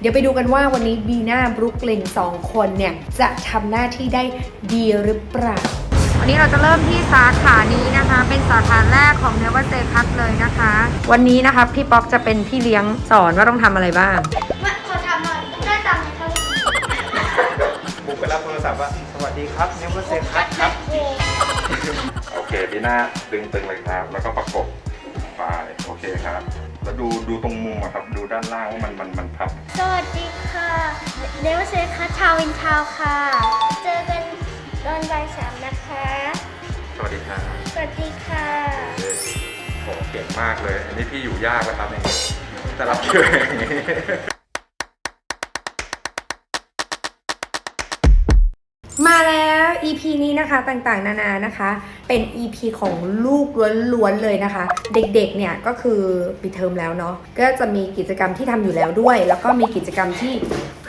เดี๋ยวไปดูกันว่าวันนี้บีน่าบรุกลินสองคนเนี่ย จะทำหน้าที่ได้ดีหรือเปล่า วันนี้เราจะเริ่มที่สาขานี้นะคะ เป็นสาขาแรกของเนวเซคัสเลยนะคะ วันนี้นะคะพี่ป๊อกจะเป็นพี่เลี้ยงสอนว่าต้องทำอะไรบ้าง มาขอถามหน่อยได้ตังค์ไหมครับบุกไปรับโทรศัพท์ว่าสวัสดีครับเนเวอร์เซคัสครับ โอ้โอเคพี่หน้าดึงตึงเลยครับ แล้วก็ประกบไปโอเคครับ แล้วดูดูตรงมุมอะครับ ดูด้านล่างว่ามันมันมันพับ สวัสดีค่ะเดวเซคัสชาวอินทาวน์ค่ะ เจอกันตอนบ่ายสามนะคะ สวัสดีครับสวัสดีค่ะโอเคโหเก่งมากเลย อันนี้พี่อยู่ยากแล้วครับอย่างนี้จะรับเชื่ออย่างนี้มาแล้ว EP นี้นะคะต่างๆ นานานะคะ เป็น EP ของลูกล้วนๆเลยนะคะ เด็กๆเนี่ยก็คือปิดเทอมแล้วเนาะก็จะมีกิจกรรมที่ทำอยู่แล้วด้วย แล้วก็มีกิจกรรมที่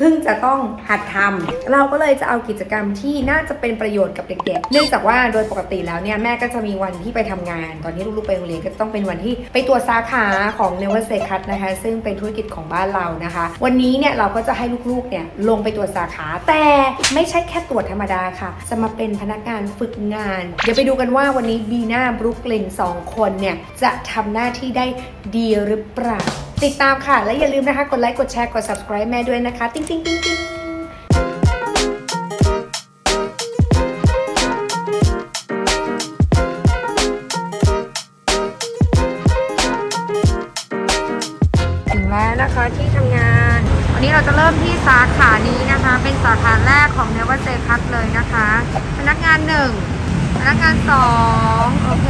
เพิ่งจะต้องหัดทำเราก็เลยจะเอากิจกรรมที่น่าจะเป็นประโยชน์กับเด็กๆ เนื่องจากว่าโดยปกติแล้วเนี่ยแม่ก็จะมีวันที่ไปทำงาน ตอนที่ลูกๆไปโรงเรียนก็จะต้องเป็นวันที่ไปตรวจสาขาของ n e v e r s a c u t นะคะ ซึ่งเป็นธุรกิจของบ้านเรานะคะ วันนี้เนี่ยเราก็จะให้ลูกๆเนี่ยลงไปตรวจสาขา แต่ไม่ใช่แค่ตรวจธรรมดาค่ะ จะมาเป็นพนักงานฝึกงาน เดี๋ยวไปดูกันว่าวันนี้บีน่าบรุกลินสองคนเนี่ยจะทำหน้าที่ได้ดีหรือเปล่า ติดตามค่ะ และอย่าลืมนะคะ กดไลค์ กดแชร์ กด subscribe แม่ด้วยนะคะ ติ๊งติ๊งติ๊งติ๊งถึงแล้วนะคะที่ทำงาน วันนี้เราจะเริ่มที่สาขานี้นะคะ เป็นสาขาแรกของเนวเซคัสเลยนะคะ พนักงานหนึ่งพนักงานสองโอเค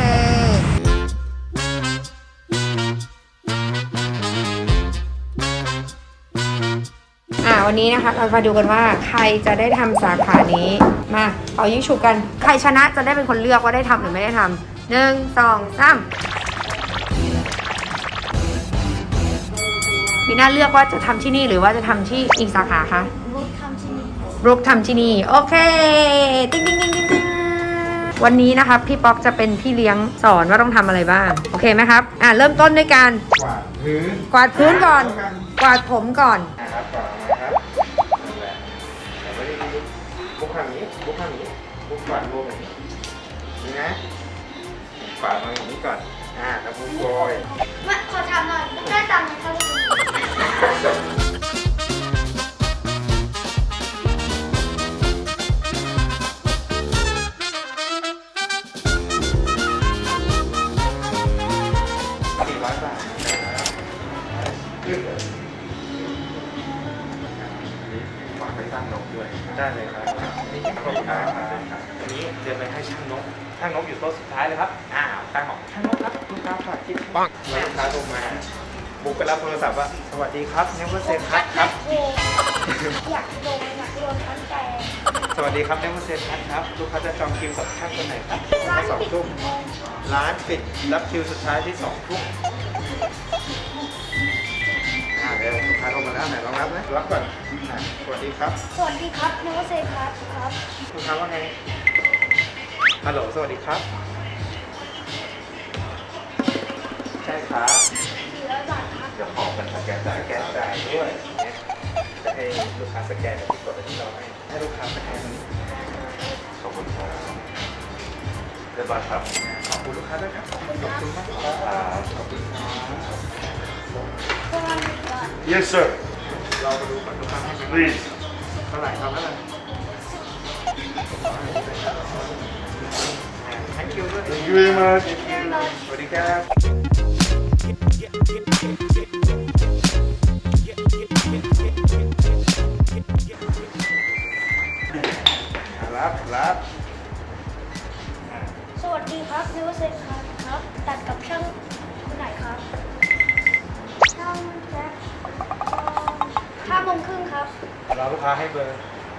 วันนี้นะคะ เรามาดูกันว่าใครจะได้ทำสาขานี้ มาเอายิ่งฉุกกัน ใครชนะจะได้เป็นคนเลือกว่าได้ทำหรือไม่ได้ทำหนึ่งสองสามมีน่าเลือกว่าจะทำที่นี่หรือว่าจะทำที่อีกสาขาคะบุ๊คทำที่นี่บรุกทำที่นี่ โอเค ติ๊งติ๊งติ๊งติ๊งติ๊งวันนี้นะคะพี่ป๊อกจะเป็นพี่เลี้ยงสอนว่าต้องทำอะไรบ้าง โอเคไหมครับ อ่าเริ่มต้นด้วยการกวาดพื้น กวาดพื้นก่อน กวาดผมก่อนนะครับกวาดนะครับนั่น กข้างนี้บุกข้างนี้บุกกวาดรวมอย่างนี้นี่นะกวาดมาอย่างนี้ก่อน อ่าแล้วบุกโกยมาขอถามหน่อยได้ตังค์ไหมครับ ฝากไปตั้งนกด้วยได้เลยครับนี่ขอบคุณครับอันนี้เดินไปให้ช่างนกช่างนกอยู่โต๊ะสุดท้ายเลยครับอ่าตั้งออกช่างนกครับลูกค้าฝากคิดปังลูกค้าโทรมาบุกไปรับโทรศัพท์ว่าสวัสดีครับเนเวอร์เซคัสครับโอ้อยากโดนอยากโดนตั้งแต่สวัสดีครับเนเวอร์เซคัสครับลูกค้าจะจองคิวกับช่างคนไหนครับมาสองทุ่มร้านปิดรับคิวสุดท้ายที่สองทุ่มอ่าเดี๋ยวลูกค้าโทรมาแล้วไหนลองรับนะรับก่อน อะสวัสดีครับสวัสดีครับเนวเซคัสครับลูกค้าว่าไงฮัลโหลสวัสดีครับ ใช่ครับสี่ร้อยบาทครับเดี๋ยวขอเป็นสแกนจ่ายสแกนจ่ายด้วยเนี่ยจะให้ลูกค้าสแกนที่กดไปที่เราให้ให้ลูกค้าสแกนขอบคุณครับเรียบร้อยครับขอบคุณลูกค้าด้วยครับขอบคุณมากครับขอบคุณครับประมาณหนึ่งบาท yes sir เรามาดูก่อนลูกค้าให้ไหม please เท่าไหร่ครับเท่าไหร่ Thank you ด้วย thank you very much สวัสดีครับรับรับสวัสดีครับเนวเซคัสครับ ตัดกับช่าง รับเราลูกค้าให้เบอร์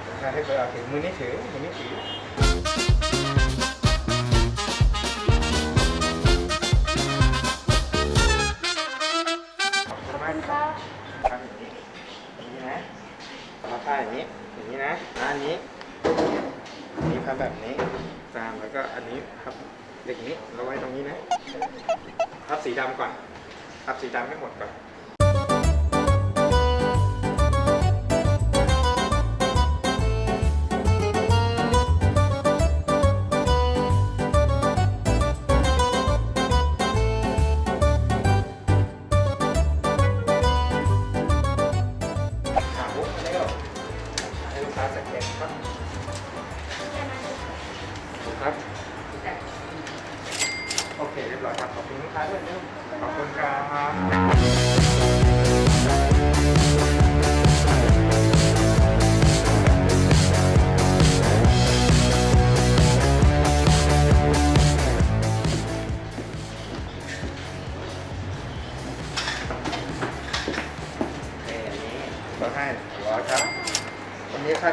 ลูกค้าให้เบอร์เอาถือมือนี้ถือมือนี้ถือขอบคุณมากครับทำอย่างนี้อย่างนี้นะมาท่าอย่างนี้อย่างนี้นะอ่าอันนี้อันนี้พับแบบนี้ตามแล้วก็อันนี้พับเด็กนี้เราไว้ตรงนี้นะพับสีดำก่อนพับสีดำให้หมดก่อน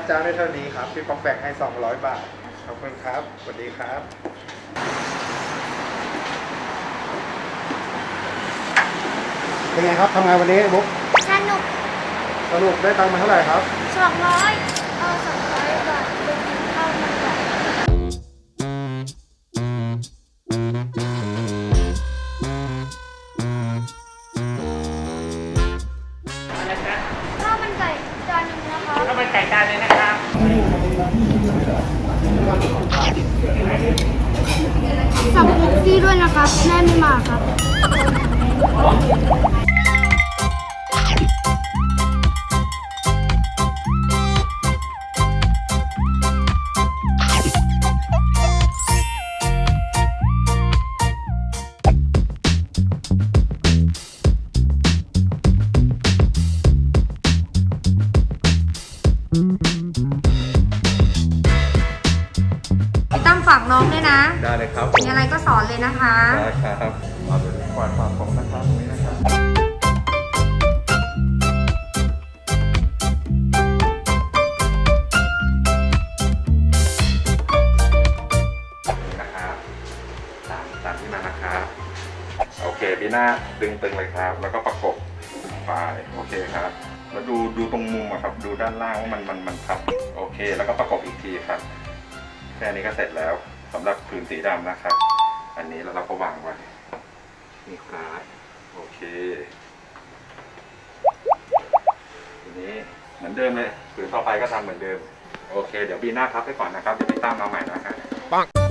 วันนี้ค่าจ้างได้เท่านี้ครับ พี่ป๊อกแบ่งให้ 200 บาท ขอบคุณครับ สวัสดีครับ เป็นไงครับทำงานวันนี้บุ๊กสนุกสรุปได้ตังค์มาเท่าไหร่ครับ สองร้อย เลยครับผมมีอะไรก็สอนเลยนะคะ ได้ครับเอาเดี๋ยวกวาดความผมนะครับตรงนี้นะครับนี่นะครับตามตามที่มานะครับโอเคพี่หน้าดึงตึงเลยครับ แล้วก็ประกบไปโอเคครับแล้วดูดูตรงมุมอะครับ ดูด้านล่างว่ามันมันมันพับโอเค แล้วก็ประกบอีกทีครับ แค่นี้ก็เสร็จแล้ว สำหรับผืนสีดำนะครับ อันนี้แล้วเราก็วางไว้นี่ครับโอเคทีนี้เหมือนเดิมเลยผืนต่อไปก็ทำเหมือนเดิม โอเค เดี๋ยวบีหน้าพับไปก่อนนะครับเดี๋ยวพี่ตั้มมาใหม่นะครับอั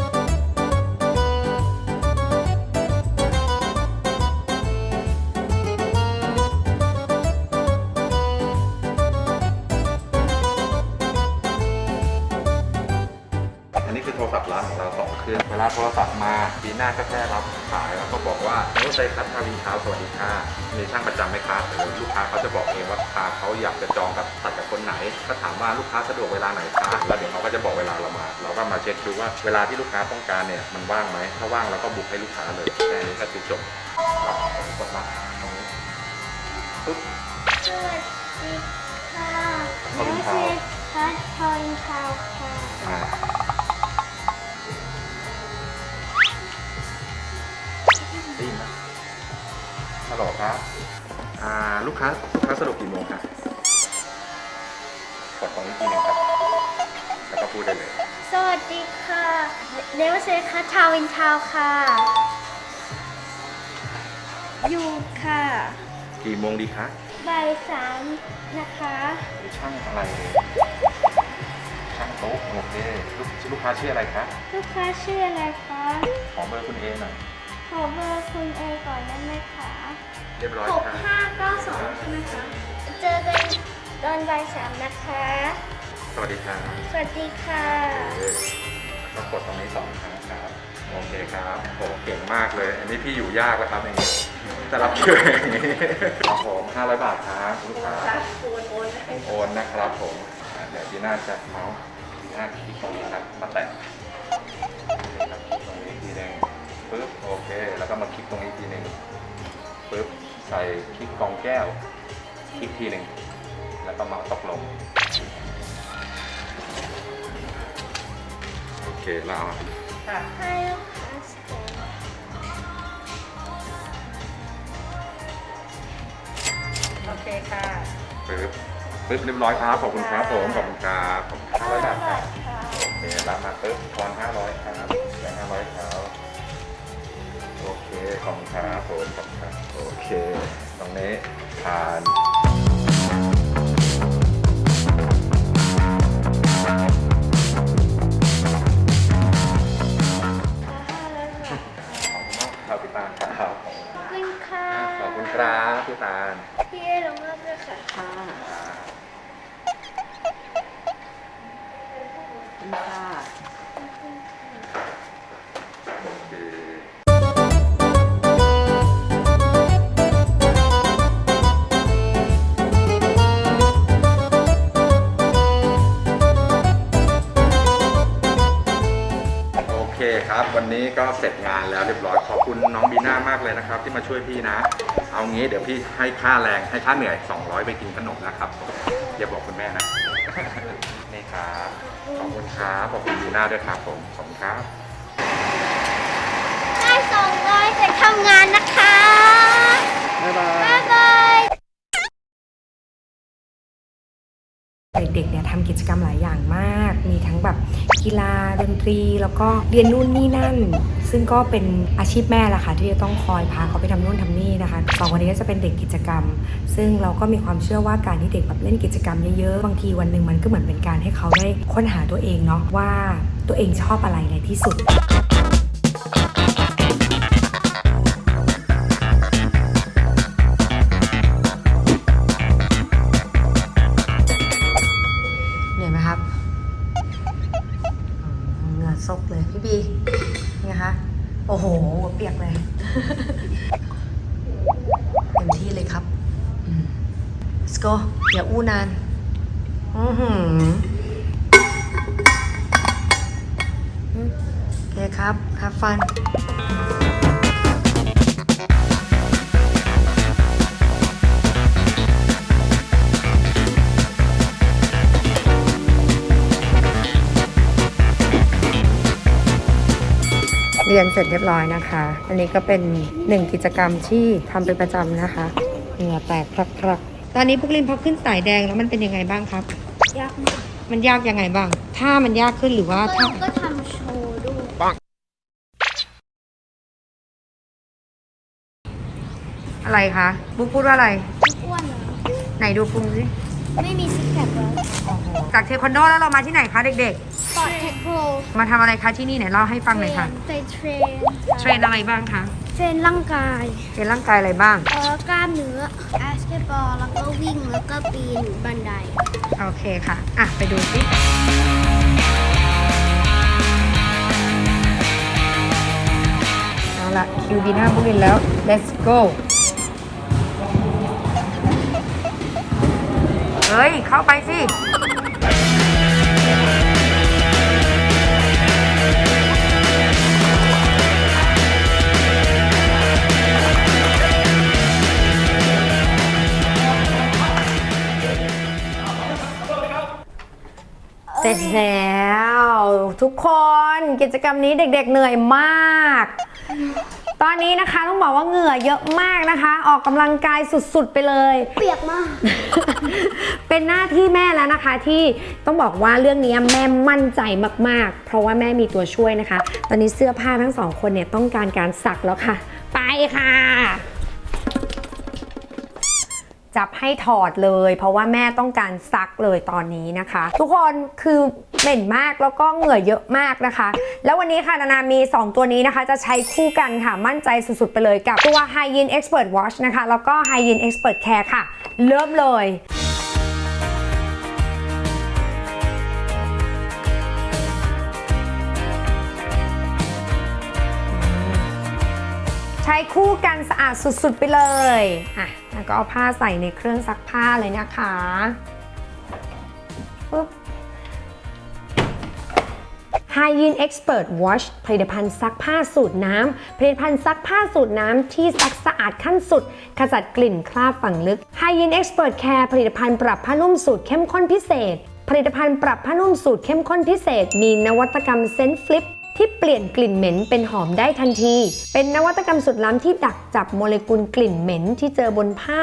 โทรศัพท์มาปีหน้าก็แค่รับสายแล้วก็บอกว่าโน้ตไซคัสทาวินเท้าสวัสดีค่ะมีช่างประจำไหมครับหรือลูกค้าเขาจะบอกเองว่าลูกค้าเขาอยากจะจองกับตัดกับคนไหน ก็ถามว่าลูกค้าสะดวกเวลาไหนคะแล้วเดี๋ยวเขาก็จะบอกเวลาเรามา เราก็มาเช็คดูว่าเวลาที่ลูกค้าต้องการเนี่ยมันว่างไหมถ้าว่างเราก็บุกให้ลูกค้าเลยแค่นี้ก็คือจบกดมาตรงนี้ปุ๊บสวัสดีค่ะขอบคุณครับชื่อพัททอนคาวค่ะ ฮัลโหลครับอ่าลูกค้าลูกค้าสะดวกกี่โมงครับกดตรงนี้ทีหนึงครับ แล้วก็พูดได้เลย สวัสดีค่ะเนวเซคัทาวินทาวค่ะ อยู่ค่ะกี่โมงดีคะบ่ายสามนะคะหรือช่างอะไรเอ่ยช่างโต๊ะโอเคลูกลูกค้าชื่ออะไรคะลูกค้าชื่ออะไรคะขอเบอร์คุณเอหน่อย ขอเบอร์คุณเอก่อนได้ไหมคะ เรียบร้อยหกค่ะห้าเก้าสองใช่ไหมคะ เจอกันตอนบ่ายสามนะคะ สวัสดีครับสวัสดีค่ะโอเคแล้วก็กดตรงนี้สองครั้งครับโอเคครับโหเก่งมากเลย อันนี้พี่อยู่ยากแล้วครับอย่างนี้จะรับช่วยอย่างนี้ครับผม500 บาทครับลูกค้า โอนนะครับผมอ่าเดี๋ยวจีน่าจะเมาส์จีน่าคลิกตรงนี้ครับมาแตะนี่ครับคลิกตรงนี้ทีหนึงปึ๊บโอเค แล้วก็มาคลิกตรงนี้ทีหนึงปึ๊บ ใส่คลิกกองแก้วคลิกทีหนึ่งแล้วก็มาตกลงโอเคเราให้ลูกค้าสแกนโอเคค่ะปึ๊บปึ๊บเรียบร้อยครับขอบคุณครับผมขอบคุณครับขอบคุณห้าร้อยบาทครับค่ะโอเครับมาปึ๊บทอนห้าร้อยครับแบงค์ห้าร้อยครับโอเค ของครับผมขอบคุณครับโอเค ตรงนี้ผ่าน วันนี้ก็เสร็จงานแล้วเรียบร้อยขอบคุณน้องบีน่ามากเลยนะครับ ที่มาช่วยพี่นะ เอางี้เดี๋ยวพี่ให้ค่าแรงให้ค่าเหนื่อย 200 ไปกินขนมนะครับอย่าบอกคุณแม่นะ นี่ครับขอบคุณครับขอบคุณบีน่าด้วยครับผมขอบคุณครับได้สองร้อยจากทำงานนะคะ บ๊ายบาย บ๊ายบาย เด็กๆเนี่ยทำกิจกรรมหลายอย่างมาก มีทั้งแบบกีฬาดนตรี แล้วก็เรียนนู่นนี่นั่น ซึ่งก็เป็นอาชีพแม่ละค่ะ ที่จะต้องคอยพาเขาไปทำนู่นทำนี่นะคะสองคนนี้ก็จะเป็นเด็กกิจกรรม ซึ่งเราก็มีความเชื่อว่าการที่เด็กแบบเล่นกิจกรรมเยอะๆบางทีวันหนึ่งมันก็เหมือนเป็นการให้เขาได้ค้นหาตัวเองเนาะว่าตัวเองชอบอะไรในที่สุด เลยพี่บีไงคะโอ้โหหัวเปียกเลยเต็มที่เลยครับอืม let's go อย่าอู้นานอือหือโอเคครับ have fun เรียนเสร็จเรียบร้อยนะคะ อันนี้ก็เป็นหนึ่งกิจกรรมที่ทำเป็นประจำนะคะเหงื่อแตกพรักๆตอนนี้พุกลินพอขึ้นสายแดงแล้วมันเป็นยังไงบ้างครับ ยากมาก มันยากยังไงบ้าง ถ้ามันยากขึ้นหรือว่าก็ถ้าเราก็ทำโชว์ด้วยอะไรคะบุ๊กพูดว่าอะไรอ้วนเหรอไหนดูพุงสิไม่มีซิกแพคแล้วจากเทควันโดแล้วเรามาที่ไหนคะเด็ก ปอดเทคโปรๆมาทำอะไรคะที่นี่ไหนเล่าให้ฟังหน่อยค่ะไปเทรนเทรนอะไรบ้างคะเทรนร่างกายเทรนร่างกายอะไรบ้างเอ่อกล้ามเนื้อแอสเกตบอลแล้วก็วิ่งแล้วก็ปีนบันไดโอเคค่ะอะไปดูสิเอาละคิวบีน่าบุรินทร์แล้ว let's go เฮ้ย เข้าไปสิ สร็จแล้วทุกคนกิจกรรมนี้เด็กๆเหนื่อยมาก ตอนนี้นะคะต้องบอกว่าเหงื่อเยอะมากนะคะ ออกกำลังกายสุดๆไปเลย เปียกมาก เป็นหน้าที่แม่แล้วนะคะ ที่ต้องบอกว่าเรื่องนี้แม่มั่นใจมากๆ เพราะว่าแม่มีตัวช่วยนะคะ ตอนนี้เสื้อผ้าทั้งสองคนเนี่ยต้องการการสักแล้วค่ะ ไปค่ะ จับให้ถอดเลย เพราะว่าแม่ต้องการซักเลยตอนนี้นะคะ ทุกคนคือเหม็นมากแล้วก็เหงื่อเยอะมากนะคะ แล้ววันนี้ค่ะนานามี 2 ตัวนี้นะคะ จะใช้คู่กันค่ะมั่นใจสุดๆ ไปเลยกับตัว Hygiene Expert Wash นะคะ แล้วก็ Hygiene Expert Care ค่ะ เริ่มเลย ช้คู่กันสะอาดสุดๆไปเลย อะ แล้วก็เอาผ้าใส่ในเครื่องซักผ้าเลยนะคะปุ๊บ Hygiene Expert Wash ผลิตภัณฑ์ซักผ้าสูตรน้ำผลิตภัณฑ์ซักผ้าสูตรน้ำที่ซักสะอาดขั้นสุด ขจัดกลิ่นคราบฝังลึก Hygiene Expert Care ผลิตภัณฑ์ปรับผ้านุ่มสูตรเข้มข้นพิเศษ ผลิตภัณฑ์ปรับผ้านุ่มสูตรเข้มข้นพิเศษ มีนวัตกรรมเซนต์ฟลิป ที่เปลี่ยนกลิ่นเหม็นเป็นหอมได้ทันที เป็นนวัตกรรมสุดล้ำที่ดักจับโมเลกุลกลิ่นเหม็นที่เจอบนผ้า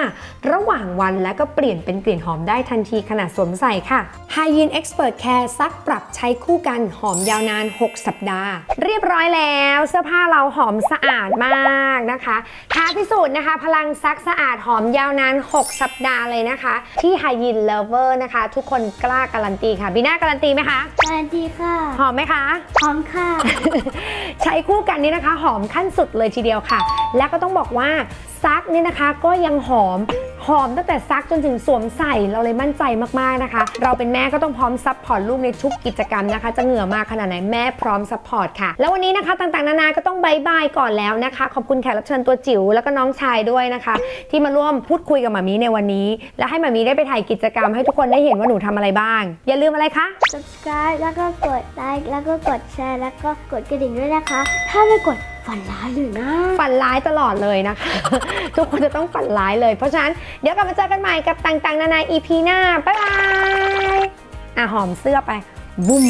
ระหว่างวันและก็เปลี่ยนเป็นกลิ่นหอมได้ทันทีขณะสวมใส่ค่ะ Hygiene Expert Care ซักปรับใช้คู่กันหอมยาวนาน 6 สัปดาห์ เรียบร้อยแล้วเสื้อผ้าเราหอมสะอาดมากนะคะท้าพิสูจน์นะคะ พลังซักสะอาดหอมยาวนาน 6 สัปดาห์เลยนะคะ ที่ Hygiene Lover นะคะ ทุกคนกล้าการันตีค่ะบีน่าการันตีไหมคะสวัสดีค่ะ หอมไหมคะ พร้อมค่ะใช้คู่กันนี้นะคะ หอมขั้นสุดเลยทีเดียวค่ะ และก็ต้องบอกว่าซักนี่นะคะก็ยังหอมหอมตั้งแต่ซักจนถึงสวมใส่เราเลยมั่นใจมากๆนะคะ เราเป็นแม่ก็ต้องพร้อมซัพพอร์ตลูกในทุกกิจกรรมนะคะ จะเหงื่อมากขนาดไหนแม่พร้อมซัพพอร์ตค่ะ แล้ววันนี้นะคะต่างๆนานาก็ต้องบายบายก่อนแล้วนะคะ ขอบคุณแขกรับเชิญตัวจิ๋วแล้วก็น้องชายด้วยนะคะ ที่มาร่วมพูดคุยกับหมามีในวันนี้ และให้หมามีได้ไปถ่ายกิจกรรมให้ทุกคนได้เห็นว่าหนูทำอะไรบ้าง อย่าลืมอะไรคะ subscribe แล้วก็กดไลค์แล้วก็กดแชร์แล้วก็กดกระดิ่งด้วยนะคะ ถ้าไม่กด ฝันร้ายเลยนะ ฝันร้ายตลอดเลยนะคะ ทุกคนจะต้องฝันร้ายเลย เพราะฉะนั้นเดี๋ยวกลับมาเจอกันใหม่กับต่างๆ นานา EP หน้า บ๊ายบาย อะหอมเสื้อไปบุ้ม